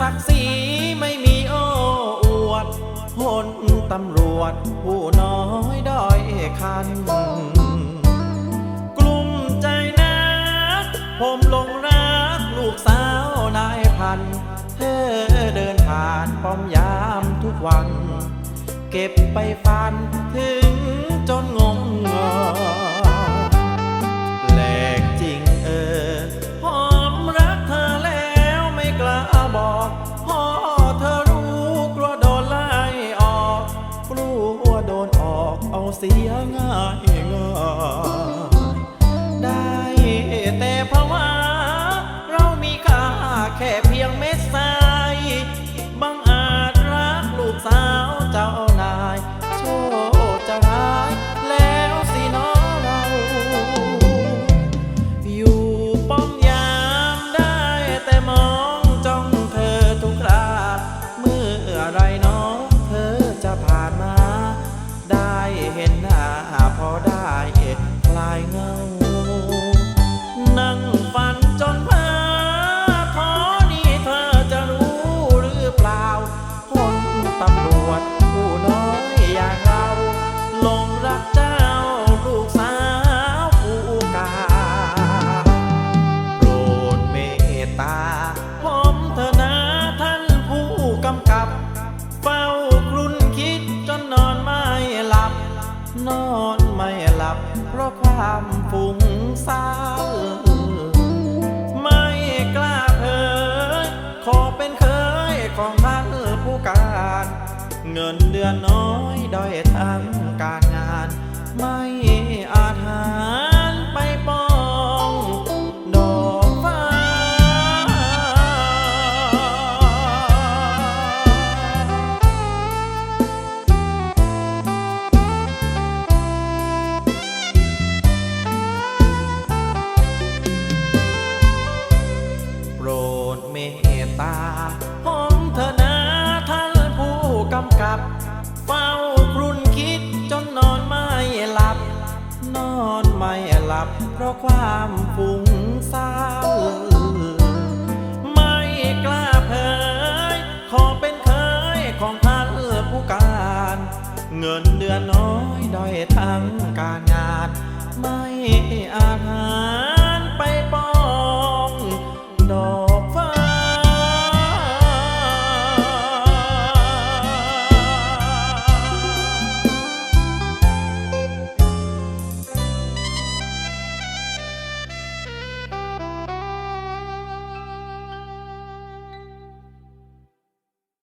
ศักดิ์ศรีไม่มีโอ้อวดพลตำรวจ ผู้น้อยด้อยคัน กลุ่มใจนะผมหลงรักลูกสาวนายพัน เธอเดินผ่านป้อมยามทุกวัน เก็บไปฟันถึง ง่ายได้แต่เพราะว่าเรามีค่าแค่เพียงเม็ด เฝ้าครุนคิดจนนอนไม่หลับ นอนไม่หลับ เพราะความฟุ้งซ่านไม่กล้าเผยขอเป็นเคยของท่านผู้การ เงินเดือนน้อยด้อยทั้งการงาน ไม่ นอนไม่หลับเพราะความฟุ้งซ่านไม่กล้าเผยขอเป็นเคยของท่านผู้การ เงินเดือนน้อยด้อยทั้งการงาน ไม่อาหา